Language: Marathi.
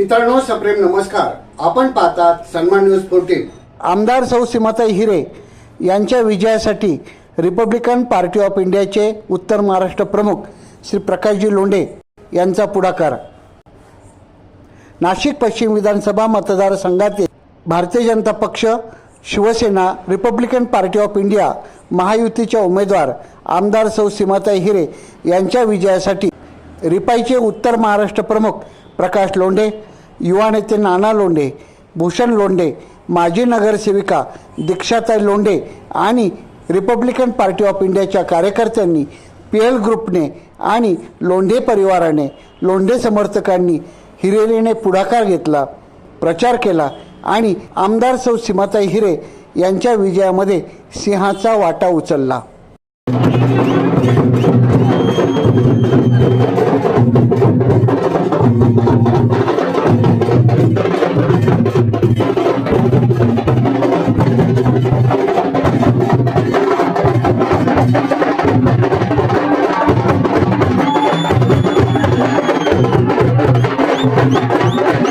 मित्रांनो सप्रेम नमस्कार. आपण पाहतात सन्मान न्यूज फोर्टीन आमदार सौ सीमाताई हिरे यांच्या विजयासाठी रिपब्लिकन पार्टी ऑफ इंडियाचे उत्तर महाराष्ट्र प्रमुख श्री प्रकाशजी लोंढे यांचा पुढाकार. नाशिक पश्चिम विधानसभा मतदारसंघातील Bharatiya Janata Paksha Shivsena Republican party of India महायुतीच्या उमेदवार आमदार सौ सीमाताई हिरे यांच्या विजयासाठी रिपाईचे उत्तर महाराष्ट्र प्रमुख प्रकाश लोंढे युवा नेते नाना लोंढे भूषण लोंढे माजी नगरसेविका दीक्षाताई लोंढे आणि रिपब्लिकन पार्टी ऑफ इंडियाच्या कार्यकर्त्यांनी पी एल ग्रुपने आणि लोंढे परिवाराने लोंढे समर्थकांनी हिरेलीने पुढाकार घेतला प्रचार केला आणि आमदार सौ सीमाताई हिरे यांच्या विजयामध्ये सिंहाचा वाटा उचलला. Thank